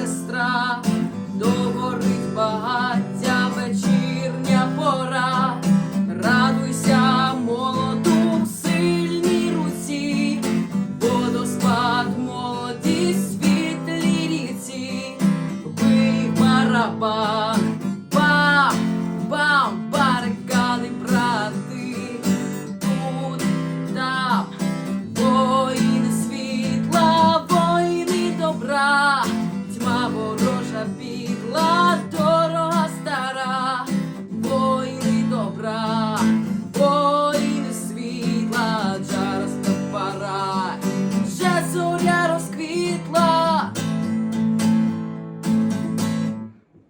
сестра, догорить багаття, вечірня пора, радуйся молоду в сильній руці, водоспад молоді світлі ріці, бий. be blind.